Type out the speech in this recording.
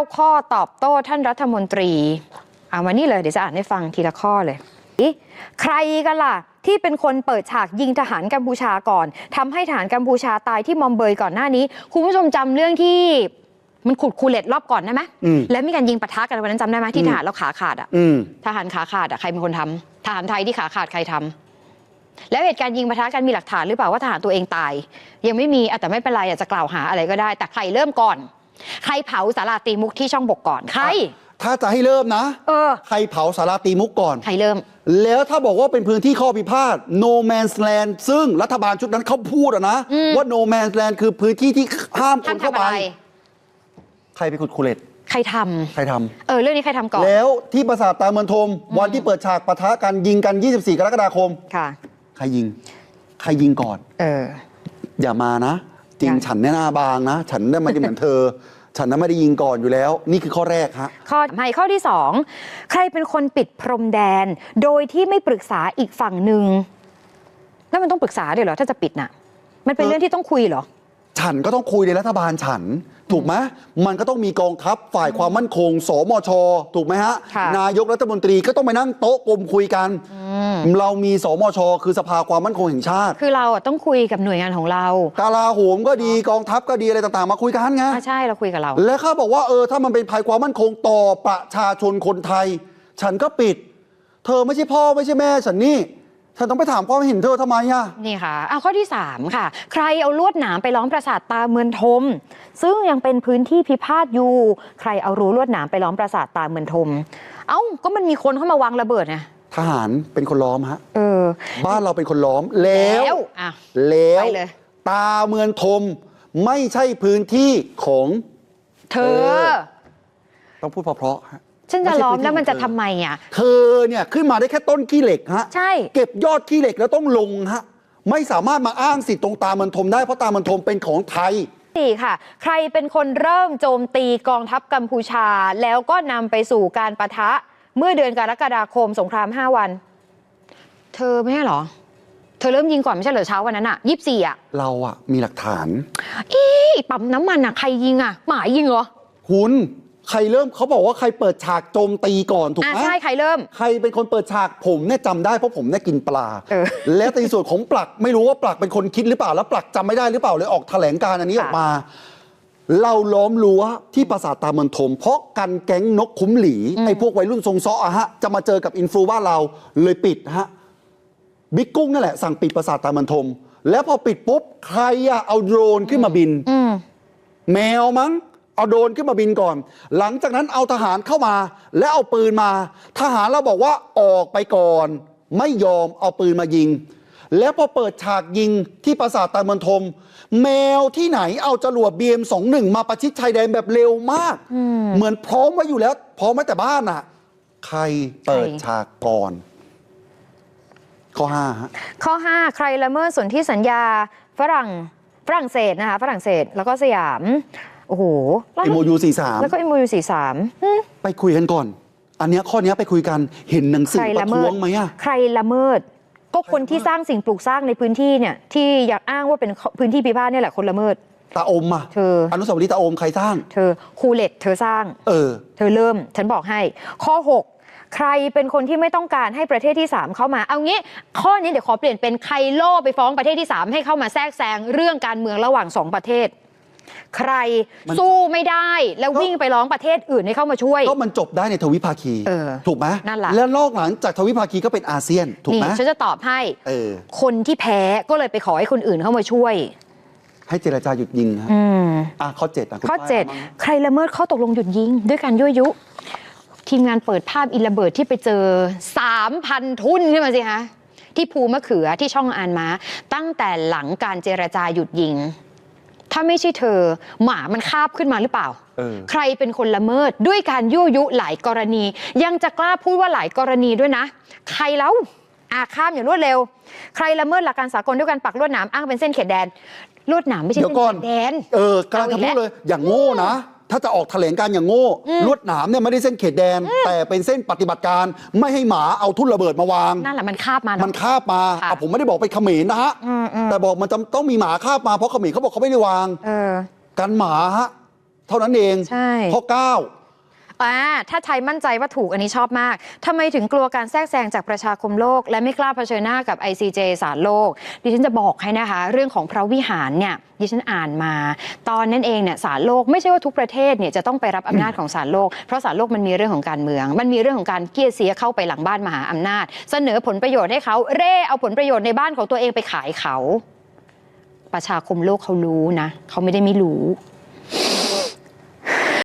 9 ข้อตอบโต้ท่านรัฐมนตรี เอามานี่เลยเดี๋ยวจะอ่านให้ฟังทีละข้อเลยอิใครกันล่ะ ที่เป็นคนเปิดฉากยิงทหารกัมพูชาก่อนทำให้ทหารกัมพูชาตายที่มอมเบยก่อนหน้านี้ คุณผู้ชมจำเรื่องที่มันขุดคูเลตรอบก่อนได้ไหมอืมแล้วมีการยิงปะทะกันวันนั้นจำได้ไหมที่ทหารเราขาขาดอะอืมทหารขาขาดอะใครเป็นคนทำทหารไทยที่ขาขาดใครทำแล้วเหตุการณ์ยิงปะทะกันมีหลักฐานหรือเปล่าว่าทหารตัวเองตาย ยังไม่มีอะแต่ไม่เป็นไรอยากจะกล่าวหาอะไรก็ได้ แต่ใครเริ่มก่อน ใครเผาสาราตีมุกที่ช่องบกก่อนใคร ถ้าจะให้เริ่มนะ เออ ใครเผาสาราตีมุกก่อน ใครเริ่ม แล้วถ้าบอกว่าเป็นพื้นที่ข้อพิพาท no man's land ซึ่งรัฐบาลชุดนั้นเขาพูดอะนะ อืม ว่า no man's land คือพื้นที่ที่ห้ามคท่านนเข้าทำไป อะไรใครไปขุดคูเลตใครทำใครทำเออเรื่องนี้ใครทำก่อนแล้วที่ปราสาทตาเมืองทม วันที่เปิดฉากปะทะกันยิงกัน 24 กรกฎาคม ค่ะ ใครยิง ใครยิงก่อน เออ อย่ามานะ จริงยัง ฉันเนี่ยหน้าบางนะ ฉันเนี่ยไม่ได้เหมือนเธอ ฉันน่ะไม่ได้ยิงก่อนอยู่แล้ว นี่คือข้อแรกฮะ ข้อให้ข้อที่สองใครเป็นคนปิดพรมแดน โดยที่ไม่ปรึกษาอีกฝั่งหนึ่งแล้วมันต้องปรึกษาด้วยเหรอถ้าจะปิดน่ะ มันเป็นเออเรื่องที่ต้องคุยเหรอ ฉันก็ต้องคุยในรัฐบาลฉัน ถูกไหมมันก็ต้องมีกองทัพฝ่ายความมั่นคง สมช ถูกไหมฮะ ค่ะ นายกรัฐมนตรีก็ต้องไปนั่งโต๊ะกลมคุยกัน เรามีสมช คือสภาความมั่นคงแห่งชาติ คือเราอะต้องคุยกับหน่วยงานของเรากาลาโหมก็ดีกองทัพก็ดีอะไรต่างๆ มาคุยกันไง อะใช่เราคุยกับเรา และเขาบอกว่าเออถ้ามันเป็นภัยความมั่นคงต่อประชาชนคนไทย ฉันก็ปิด เธอไม่ใช่พ่อไม่ใช่แม่ฉันนี่ ฉันต้องไปถามความเห็นเธอทำไมอะ นี่ค่ะอะข้อที่ 3 ค่ะ ใครเอาลวดหนามไปล้อมปราสาทตาเมือนทม ซึ่งยังเป็นพื้นที่พิพาทอยู่ ใครเอารั้วลวดหนามไปล้อมปราสาทตาเมือนทม เอ้า ก็มันมีคนเข้ามาวางระเบิดไง ทหารเป็นคนล้อมฮะเออ บ้านเราเป็นคนล้อมแล้ว อะ แล้วไปเลย ตาเมืองทมไม่ใช่พื้นที่ของ เธเอออ ต้องพูดเพราะๆฮะฉันจะล้อมแล้วมันจะไใช่ทำไมอะ เธอเนี่ยขึ้นมาได้แค่ต้นขี้เหล็กฮะใช่ เก็บยอดขี้เหล็กแล้วต้องลงฮะไม่สามารถมาอ้างสิทธิ์ตรงตาเมืองทมได้เพราะตาเมืองทมเป็นของไทยสี่ค่ะ ใครเป็นคนเริ่มโจมตีกองทัพกัมพูชา แล้วก็นำไปสู่การประทะ เมื่อเดือนกรกฎาคมสงคราม5วัน เธอไม่ใช่เหรอ เธอเริ่มยิงก่อนไม่ใช่เหรอเช้าวันนั้นอะยี่สิบสี่อะเราอะมีหลักฐานนี่ปั๊มน้ำมันอะใครยิงอะหมายิงเหรอ คุณใครเริ่มเขาบอกว่าใครเปิดฉากโจมตีก่อนถูกอะไหมใช่ใครเริ่ม ใครเป็นคนเปิดฉากผมเนี่ยจำได้เพราะผมเนี่ยกินปลา เออและในส่วนของปลักไม่รู้ว่าปลักเป็นคนคิดหรือเปล่าแล้วปลักจำไม่ได้หรือเปล่าเลยออกแถลงการณ์อันนี้อค่ะอกมา เราล้อมรั้วที่ปราสาทตาเมืองทม เพราะกันแก๊งนกคุ้มหลี ไอ้พวกวัยรุ่นทรงซ้ออะฮะ จะมาเจอกับอินฟลูบ้านเราเลยปิดฮะบิ๊กกุ้งนั่นแหละสั่งปิดปราสาทตาเมืองทม แล้วพอปิดปุ๊บ ใครอะเอาโดรนขึ้นมาบินอืมแมวมั้ง เอาโดรนขึ้นมาบินก่อน หลังจากนั้นเอาทหารเข้ามา แล้วเอาปืนมา ทหารเราบอกว่าออกไปก่อน ไม่ยอมเอาปืนมายิง แล้วพอเปิดฉากยิงที่ปราสาทตาเมืองทมแมวที่ไหนเอาจรวด BM21 มาประชิดชายแดนแบบเร็วมาก เหมือนพร้อมไว้อยู่แล้ว พร้อมไว้แต่บ้านอะใครเปิดใครฉากก่อน ข้อห้าฮะข้อ 5 ใครละเมิดส่วนที่สัญญา ฝรั่งฝรั่งเศสนะคะฝรั่งเศสแล้วก็สยาม โอ้โหแล้ว MOU 43แล้วก็ MOU 43อืมไปคุยกันก่อน อันเนี้ยข้อเนี้ยไปคุยกันเห็นหนังสืใคอรประละเมิท้วดงไหมอะใครละเมิด ก็คนที่สร้างสิ่งปลูกสร้างในพื้นที่เนี่ยที่อยากอ้างว่าเป็นพื้นที่พิพาทเนี่ยแหละคนละเมิด ตาอมอะเธออนุสาวรีย์ตาอมใครสร้าง เธอคูเลตเธอสร้าง เออ เธอเริ่ม ฉันบอกให้ ข้อ 6 ใครเป็นคนที่ไม่ต้องการให้ประเทศที่ 3 เข้ามา เอางี้ ข้อนี้เดี๋ยวขอเปลี่ยนเป็นใครโล่ไปฟ้องประเทศที่ 3 ให้เข้ามาแทรกแซงเรื่องการเมืองระหว่างสองประเทศ ใครมันสู้ไม่ได้แล้ววิ่งไปร้องประเทศอื่นให้เข้ามาช่วย ก็มันจบได้ในทวิภาคี เออถูกไหมนั่นแหละ แล้วนอกหลังจากทวิภาคีก็เป็นอาเซียน ถูกนี่ไหมฉันจะตอบให้ เออ คนที่แพ้ก็เลยไปขอให้คนอื่นเข้ามาช่วย ให้เจรจาหยุดยิงฮะอืม อะข้อเจ็ดอะคุณข้อ ป้าย7ามาใครละเมิดข้อตกลงหยุดยิง ด้วยการยั่วยุ ทีมงานเปิดภาพอินระเบิดที่ไปเจอ 3,000 ทุนขึ้นมาสิคะที่ภูมะเขือที่ช่องอานม้าตั้งแต่หลังการเจรจาหยุดยิง ถ้าไม่ใช่เธอ หมามันคาบขึ้นมาหรือเปล่าเออใครเป็นคนละเมิดด้วยการยั่วยุหลายกรณี ยังจะกล้าพูดว่าหลายกรณีด้วยนะ ใครแล้วอาข้ามอย่างรวดเร็ว ใครละเมิดหลักการสากลด้วยการปักลวดหนามอ้างเป็นเส้นเขตแดนลวดหนามไม่ใช่เดี๋ยวเส้นก่อนเขตแดน เออกำลังจะพูดเลย อย่างโง่นะ ถ้าจะออกแถลงการอย่างโง่ลวดหนามเนี่ยไม่ได้เส้นเขตแดน แต่เป็นเส้นปฏิบัติการไม่ให้หมาเอาทุ่นระเบิดมาวาง นั่นแหละมันคาบมามัเนาะนคาบมาค่ะอะผมไม่ได้บอกไปเขมรนะฮะแต่บอกมันจะต้องมีหมาคาบมาเพราะเขมรเขาบอกเขาไม่ได้วางเออกันหมาฮะเท่านั้นเองใช่ข้อ9 อ่าถ้าไทยมั่นใจว่าถูกอันนี้ชอบมากทำไมถึงกลัวการแทรกแซงจากประชาคมโลก และไม่กล้าเผชิญหน้ากับ ICJ ศาลโลก ดิฉันจะบอกให้นะคะ เรื่องของพระวิหารเนี่ยดิฉันอ่านมา ตอนนั้นเองเนี่ยศาลโลกไม่ใช่ว่าทุกประเทศเนี่ยจะต้องไปรับอำนาจของศาลโลก เพราะศาลโลกมันมีเรื่องของการเมือง มันมีเรื่องของการเกี้ยเสียเข้าไปหลังบ้านมหาอำนาจ เสนอผลประโยชน์ให้เขาเร่เอาผลประโยชน์ในบ้านของตัวเองไปขายเขา ประชาคมโลกเขารู้นะเขาไม่ได้ไม่รู้